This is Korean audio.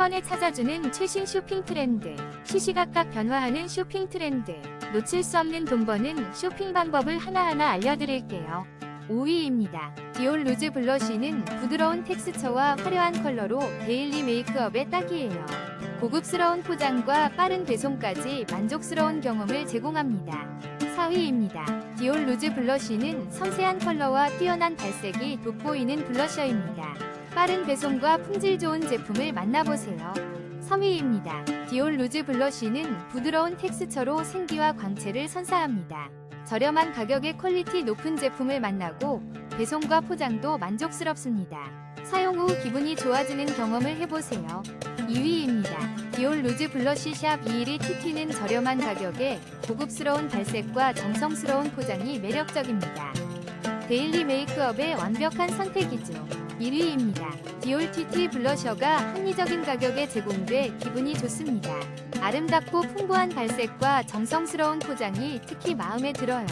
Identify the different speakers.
Speaker 1: 번에 찾아주는 최신 쇼핑 트렌드. 시시각각 변화하는 쇼핑 트렌드. 놓칠 수 없는 돈 버는 쇼핑 방법을 하나하나 알려드릴게요. 5위입니다. 디올 루즈 블러쉬는 부드러운 텍스처와 화려한 컬러로 데일리 메이크업에 딱이에요. 고급스러운 포장과 빠른 배송까지 만족스러운 경험을 제공합니다. 4위입니다. 디올 루즈 블러쉬는 섬세한 컬러와 뛰어난 발색이 돋보이는 블러셔입니다. 빠른 배송과 품질 좋은 제품을 만나보세요. 3위입니다. 디올 루즈 블러쉬는 부드러운 텍스처로 생기와 광채를 선사합니다. 저렴한 가격에 퀄리티 높은 제품을 만나고 배송과 포장도 만족스럽습니다. 사용 후 기분이 좋아지는 경험을 해보세요. 2위입니다. 디올 루즈 블러쉬 샵 212 TT는 저렴한 가격에 고급스러운 발색과 정성스러운 포장이 매력적입니다. 데일리 메이크업의 완벽한 선택이죠. 1위입니다. 디올 TT 블러셔가 합리적인 가격에 제공돼 기분이 좋습니다. 아름답고 풍부한 발색과 정성스러운 포장이 특히 마음에 들어요.